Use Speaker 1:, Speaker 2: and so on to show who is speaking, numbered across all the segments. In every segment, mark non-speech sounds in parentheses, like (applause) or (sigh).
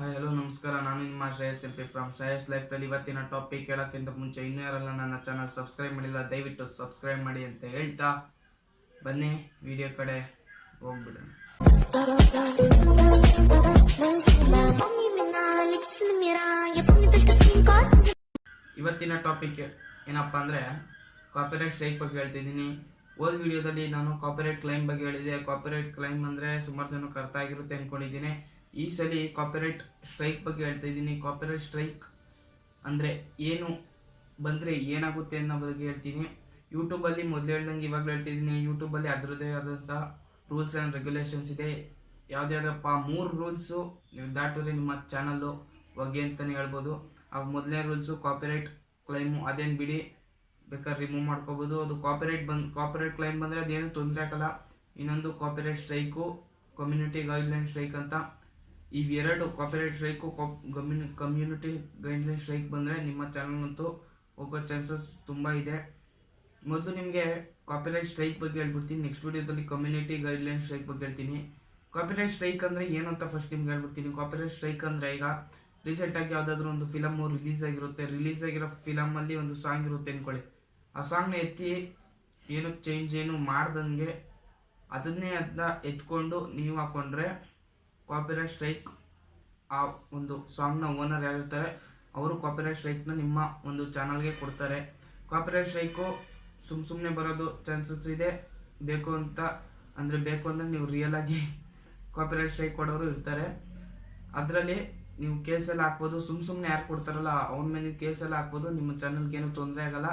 Speaker 1: Hi hello ನಮಸ್ಕಾರ. ನಾನು ನಿಮ್ಮ Shreyas M P from Shreyas ಲೈಫಲ್ಲಿ ಇವತ್ತಿನ ಟಾಪಿಕ್ ಹೇಳೋಕ್ಕಿಂತ ಮುಂಚೆ ಇನ್ನೂ ಯಾರೆಲ್ಲ ನನ್ನ ಚಾನಲ್ ಸಬ್ಸ್ಕ್ರೈಬ್ ಮಾಡಿಲ್ಲ, ದಯವಿಟ್ಟು ಸಬ್ಸ್ಕ್ರೈಬ್ ಮಾಡಿ ಅಂತ ಹೇಳ್ತಾ ಬನ್ನಿ ವಿಡಿಯೋ ಕಡೆ ಹೋಗ್ಬಿಡೋಣ. ಇವತ್ತಿನ ಟಾಪಿಕ್ ಏನಪ್ಪ ಅಂದರೆ ಕಾಪಿರೈಟ್ ಸ್ಟ್ರೈಕ್ ಬಗ್ಗೆ ಹೇಳ್ತಿದ್ದೀನಿ. ಹೋದ ವಿಡಿಯೋದಲ್ಲಿ ನಾನು ಕಾಪಿರೈಟ್ ಕ್ಲೈಮ್ ಬಗ್ಗೆ ಹೇಳಿದೆ. ಕಾಪಿರೈಟ್ ಕ್ಲೈಮ್ ಅಂದರೆ ಸುಮಾರು ಜನಕ್ಕೆ ಅರ್ಥ ಆಗಿರುತ್ತೆ ಅಂದ್ಕೊಂಡಿದ್ದೀನಿ ಈ ಸಲ ಕಾಪಿರೈಟ್ ಸ್ಟ್ರೈಕ್ ಬಗ್ಗೆ ಹೇಳ್ತಾ ಇದ್ದೀನಿ. ಕಾಪಿರೈಟ್ ಸ್ಟ್ರೈಕ್ ಅಂದರೆ ಏನು, ಬಂದರೆ ಏನಾಗುತ್ತೆ ಅನ್ನೋ ಬಗ್ಗೆ ಹೇಳ್ತೀನಿ. ಯೂಟ್ಯೂಬಲ್ಲಿ ಮೊದಲು ಹೇಳ್ದಂಗೆ ಇವಾಗ ಹೇಳ್ತಿದ್ದೀನಿ ಯೂಟ್ಯೂಬಲ್ಲಿ ಅದರದ್ದೇ ಆದಂಥ ರೂಲ್ಸ್ ಆ್ಯಂಡ್ ರೆಗ್ಯುಲೇಷನ್ಸ್ ಇದೆ. ಯಾವುದ್ಯಾವ್ದಪ್ಪ ಮೂರು ರೂಲ್ಸು ನೀವು ದಾಟಿದ್ರೆ ನಿಮ್ಮ ಚಾನಲ್ಲು ಬಗ್ಗೆ ಅಂತಲೇ ಹೇಳ್ಬೋದು. ಆ ಮೊದಲನೇ ರೂಲ್ಸು ಕಾಪಿರೈಟ್ ಕ್ಲೈಮು ಅದೇನು ಬಿಡಿ, ಬೇಕಾದ್ರೆ ರಿಮೂವ್ ಮಾಡ್ಕೋಬೋದು. ಅದು ಕಾಪಿರೈಟ್ ಬಂದು ಕಾಪಿರೈಟ್ ಕ್ಲೈಮ್ ಬಂದರೆ ಅದೇನು ತೊಂದರೆ ಆಗಲ್ಲ. ಇನ್ನೊಂದು copyright strike community guideline strike ಅಂತ ಇವೆರಡು copyright strike communi community guideline strike ಬಂದರೆ ನಿಮ್ಮ ಚಾನಲ್ನಂತೂ ಹೋಗೋ ಚಾನ್ಸಸ್ ತುಂಬ ಇದೆ. ಮೊದಲು ನಿಮಗೆ ಕಾಪಿರೈಟ್ ಸ್ಟ್ರೈಕ್ ಬಗ್ಗೆ ಹೇಳ್ಬಿಡ್ತೀನಿ. ನೆಕ್ಸ್ಟ್ ವಿಡಿಯೋದಲ್ಲಿ ಕಮ್ಯುನಿಟಿ ಗೈಡ್ಲೈನ್ ಸ್ಟ್ರೈಕ್ ಬಗ್ಗೆ ಹೇಳ್ತೀನಿ. ಕಾಪಿರೈಟ್ ಸ್ಟ್ರೈಕ್ ಅಂದರೆ ಏನು ಅಂತ ಫಸ್ಟ್ ನಿಮ್ಗೆ ಹೇಳ್ಬಿಡ್ತೀನಿ. ಕಾಪಿರೈಟ್ ಸ್ಟ್ರೈಕ್ ಅಂದರೆ ಈಗ ರೀಸೆಂಟಾಗಿ ಯಾವುದಾದ್ರೂ ಒಂದು ಫಿಲಮು ರಿಲೀಸ್ ಆಗಿರುತ್ತೆ. ರಿಲೀಸ್ ಆಗಿರೋ ಫಿಲಮಲ್ಲಿ ಒಂದು ಸಾಂಗ್ ಇರುತ್ತೆ ಅಂದ್ಕೊಳ್ಳಿ ಆ ಸಾಂಗ್ನ ಎತ್ತಿ ಏನು ಚೇಂಜ್ ಏನು ಮಾಡ್ದಂಗೆ ಅದನ್ನೇ ಅದನ್ನ ಎತ್ಕೊಂಡು ನೀವು ಹಾಕೊಂಡ್ರೆ ಕಾಪಿರೈಟ್ ಸ್ಟ್ರೈಕ್ ಆ ಒಂದು ಸಾಂಗ್ನ ಓನರ್ ಯಾರಿರ್ತಾರೆ, ಅವರು ಕಾಪಿರೈಟ್ ಸ್ಟ್ರೈಕ್ನ ನಿಮ್ಮ ಒಂದು ಚಾನಲ್ಗೆ ಕೊಡ್ತಾರೆ. ಕಾಪಿರೈಟ್ ಸ್ಟ್ರೈಕು ಸುಮ್ಮ ಸುಮ್ಮನೆ ಬರೋದು ಚಾನ್ಸಸ್ ಇದೆ. ಬೇಕು ಅಂತ, ಅಂದರೆ ಬೇಕು ಅಂದರೆ ನೀವು ರಿಯಲ್ ಆಗಿ (laughs) ಕಾಪಿರೈಟ್ ಸ್ಟ್ರೈಕ್ ಕೊಡೋರು ಇರ್ತಾರೆ. ಅದರಲ್ಲಿ ನೀವು ಕೇಸಲ್ಲಿ ಹಾಕ್ಬೋದು. ಸುಮ್ಮ ಸುಮ್ಮನೆ ಯಾರು ಕೊಡ್ತಾರಲ್ಲ ಅವ್ರ ಮೇಲೆ ನೀವು ಕೇಸಲ್ಲಿ ಹಾಕ್ಬೋದು. ನಿಮ್ಮ ಚಾನಲ್ಗೆ ಏನೂ ತೊಂದರೆ ಆಗಲ್ಲ.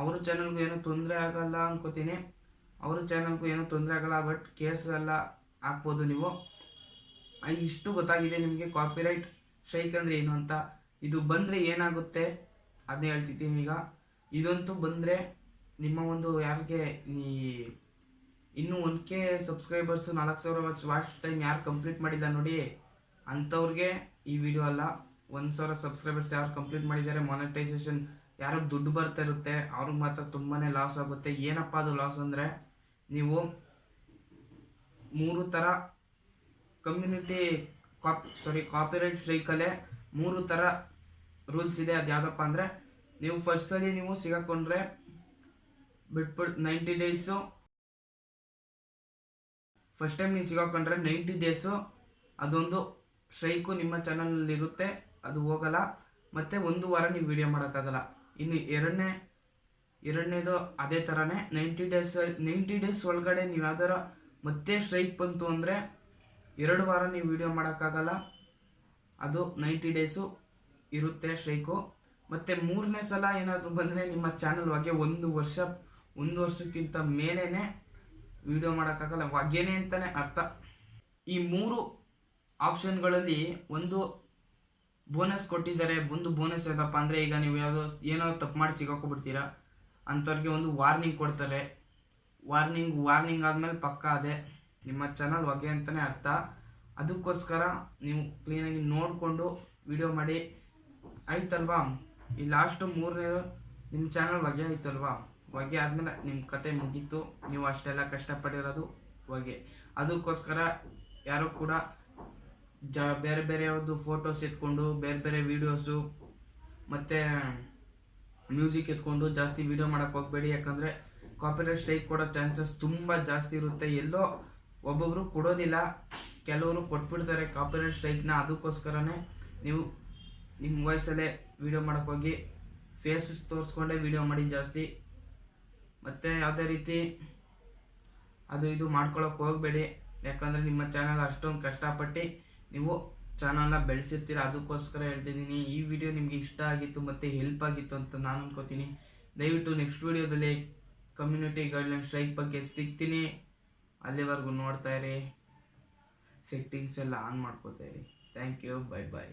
Speaker 1: ಅವ್ರ ಚಾನಲ್ಗೂ ಏನೂ ತೊಂದರೆ ಆಗಲ್ಲ ಅನ್ಕೋತೀನಿ. ಅವ್ರ ಚಾನಲ್ಗೂ ಏನೂ ತೊಂದರೆ ಆಗಲ್ಲ ಬಟ್ ಕೇಸೆಲ್ಲ ಹಾಕ್ಬೋದು ನೀವು. ಇಷ್ಟು ಗೊತ್ತಾಗಿದೆ ನಿಮಗೆ ಕಾಪಿರೈಟ್ ಸ್ಟ್ರೈಕ್ ಅಂದರೆ ಏನು ಅಂತ. ಇದು ಬಂದರೆ ಏನಾಗುತ್ತೆ? ಅದನ್ನೇ ಹೇಳ್ತಿದ್ದೀನಿ ಈಗ. ಇದಂತೂ ಬಂದರೆ ನಿಮ್ಮ ಒಂದು ಯಾರಿಗೆ ಈ ಇನ್ನೂ ಒನ್ ಕೆ ಸಬ್ಸ್ಕ್ರೈಬರ್ಸು ನಾಲ್ಕು ಸಾವಿರ ವಾಚ್ ವಾಚ್ ಟೈಮ್ ಯಾರು ಕಂಪ್ಲೀಟ್ ಮಾಡಿಲ್ಲ ನೋಡಿ, ಅಂಥವ್ರಿಗೆ ಈ ವಿಡಿಯೋ ಅಲ್ಲ. ಒಂದು ಸಾವಿರ ಸಬ್ಸ್ಕ್ರೈಬರ್ಸ್ ಯಾರು ಕಂಪ್ಲೀಟ್ ಮಾಡಿದ್ದಾರೆ ಮಾನಿಟೈಸೇಷನ್ ಯಾರು ದುಡ್ಡು ಬರ್ತಾ ಇರುತ್ತೆ, ಅವ್ರಿಗೆ ಮಾತ್ರ ತುಂಬಾ ಲಾಸ್ ಆಗುತ್ತೆ. ಏನಪ್ಪ ಅದು ಲಾಸ್ ಅಂದರೆ, ನೀವು ಮೂರು ಥರ ಕಮ್ಯುನಿಟಿ ಕಾಪ್ ಸಾರಿ ಕಾಪಿರೈಟ್ ಸ್ಟ್ರೈಕಲ್ಲೇ ಮೂರು ಥರ ರೂಲ್ಸ್ ಇದೆ. ಅದು ಯಾವುದಪ್ಪ ಅಂದರೆ, ನೀವು ಫಸ್ಟಲ್ಲಿ ನೀವು ಸಿಗಾಕೊಂಡ್ರೆ ಬಿಟ್ಬಿಟ್ಟು ನೈಂಟಿ ಡೇಸು ಫಸ್ಟ್ ಟೈಮ್ ನೀವು ಸಿಗಾಕೊಂಡ್ರೆ ನೈಂಟಿ ಡೇಸು ಅದೊಂದು ಸ್ಟ್ರೈಕು ನಿಮ್ಮ ಚಾನಲಲ್ಲಿ ಇರುತ್ತೆ. ಅದು ಹೋಗಲ್ಲ. ಮತ್ತು ಒಂದು ವಾರ ನೀವು ವಿಡಿಯೋ ಮಾಡೋಕ್ಕಾಗಲ್ಲ. ಇನ್ನು ಎರಡನೇ, ಎರಡನೇದು ಅದೇ ಥರನೇ ನೈಂಟಿ ಡೇಸ್ ನೈಂಟಿ ಡೇಸ್ ಒಳಗಡೆ ನೀವು ಯಾವ್ದಾರ ಮತ್ತೆ ಸ್ಟ್ರೈಕ್ ಬಂತು ಅಂದರೆ ಎರಡು ವಾರ ನೀವು ವಿಡಿಯೋ ಮಾಡೋಕ್ಕಾಗಲ್ಲ. ಅದು ನೈಂಟಿ ಡೇಸು ಇರುತ್ತೆ ಸ್ಟ್ರೈಕು. ಮತ್ತು ಮೂರನೇ ಸಲ ಏನಾದರೂ ಬಂದರೆ ನಿಮ್ಮ ಚಾನಲ್ ಬಗ್ಗೆ ಒಂದು ವರ್ಷ, ಒಂದು ವರ್ಷಕ್ಕಿಂತ ಮೇಲೇ ವಿಡಿಯೋ ಮಾಡೋಕ್ಕಾಗಲ್ಲ. ಹೊಗೆನೆ ಅಂತಲೇ ಅರ್ಥ. ಈ ಮೂರು ಆಪ್ಷನ್ಗಳಲ್ಲಿ ಒಂದು ಬೋನಸ್ ಕೊಟ್ಟಿದ್ದಾರೆ. ಒಂದು ಬೋನಸ್ ಯಾವುದಪ್ಪ ಅಂದರೆ ಈಗ ನೀವು ಯಾವುದೋ ಏನೋ ತಪ್ಪು ಮಾಡಿ ಸಿಗಾಕೋಬಿಡ್ತೀರಾ ಅಂಥವ್ರಿಗೆ ಒಂದು ವಾರ್ನಿಂಗ್ ಕೊಡ್ತಾರೆ. ವಾರ್ನಿಂಗ್ ವಾರ್ನಿಂಗ್ ಆದಮೇಲೆ ಪಕ್ಕ ಅದೇ. ನಿಮ್ಮ ಚಾನಲ್ ಹೊಗೆ ಅಂತಲೇ ಅರ್ಥ. ಅದಕ್ಕೋಸ್ಕರ ನೀವು ಕ್ಲೀನಾಗಿ ನೋಡಿಕೊಂಡು ವಿಡಿಯೋ ಮಾಡಿ. ಆಯ್ತಲ್ವಾ? ಈ ಲಾಸ್ಟು ಮೂರನೇ ನಿಮ್ಮ ಚಾನಲ್ ಹೊಗೆ ಆಯ್ತಲ್ವಾ? ಹೊಗೆ ಆದಮೇಲೆ ನಿಮ್ಮ ಕತೆ ಮುಗೀತು. ನೀವು ಅಷ್ಟೆಲ್ಲ ಕಷ್ಟಪಟ್ಟಿರೋದು ಹೊಗೆ. ಅದಕ್ಕೋಸ್ಕರ ಯಾರು ಕೂಡ ಜ, ಬೇರೆ ಬೇರೆ ಯಾವುದು ಫೋಟೋಸ್ ಎತ್ಕೊಂಡು ಬೇರೆ ಬೇರೆ ವೀಡಿಯೋಸು ಮತ್ತು ಮ್ಯೂಸಿಕ್ ಎತ್ಕೊಂಡು ಜಾಸ್ತಿ ವಿಡಿಯೋ ಮಾಡೋಕ್ಕೆ ಹೋಗಬೇಡಿ. ಯಾಕಂದರೆ ಕಾಪಿರೈಟ್ ಸ್ಟ್ರೈಕ್ ಕೊಡೋ ಚಾನ್ಸಸ್ ತುಂಬ ಜಾಸ್ತಿ ಇರುತ್ತೆ. ಎಲ್ಲೋ ಒಬ್ಬೊಬ್ಬರು ಕೊಡೋದಿಲ್ಲ, ಕೆಲವರು ಕೊಟ್ಬಿಡ್ತಾರೆ ಕಾಪಿರೈಟ್ ಸ್ಟ್ರೈಕ್ನ ಅದಕ್ಕೋಸ್ಕರನೇ ನೀವು ನಿಮ್ಮ ವಾಯ್ಸಲ್ಲೇ ವಿಡಿಯೋ ಮಾಡೋಕ್ಕೋಗಿ ಫೇಸಸ್ ತೋರಿಸ್ಕೊಂಡೇ ವಿಡಿಯೋ ಮಾಡಿ ಜಾಸ್ತಿ. ಮತ್ತು ಯಾವುದೇ ರೀತಿ ಅದು ಇದು ಮಾಡ್ಕೊಳಕ್ಕೆ ಹೋಗಬೇಡಿ, ಯಾಕಂದರೆ ನಿಮ್ಮ ಚಾನಲ್ ಅಷ್ಟೊಂದು ಕಷ್ಟಪಟ್ಟು ನೀವು ಚಾನಲ್ನ ಬೆಳೆಸಿರ್ತೀರ, ಅದಕ್ಕೋಸ್ಕರ ಹೇಳ್ತಿದ್ದೀನಿ. ಈ ವಿಡಿಯೋ ನಿಮಗೆ ಇಷ್ಟ ಆಗಿತ್ತು ಮತ್ತು ಹೆಲ್ಪ್ ಆಗಿತ್ತು ಅಂತ ನಾನು ಅನ್ಕೋತೀನಿ. ದಯವಿಟ್ಟು ನೆಕ್ಸ್ಟ್ ವಿಡಿಯೋದಲ್ಲಿ ಕಮ್ಯುನಿಟಿ ಗೈಡ್ಲೈನ್ ಸ್ಟ್ರೈಕ್ ಬಗ್ಗೆ ಸಿಗ್ತೀನಿ. ಅಲ್ಲಿವರೆಗೂ ನೋಡ್ತಾ ಇರಿ. ಸೆಟ್ಟಿಂಗ್ಸ್ ಎಲ್ಲ ಆನ್ ಮಾಡ್ಕೋತಾ ಇರಿ. Thank you bye bye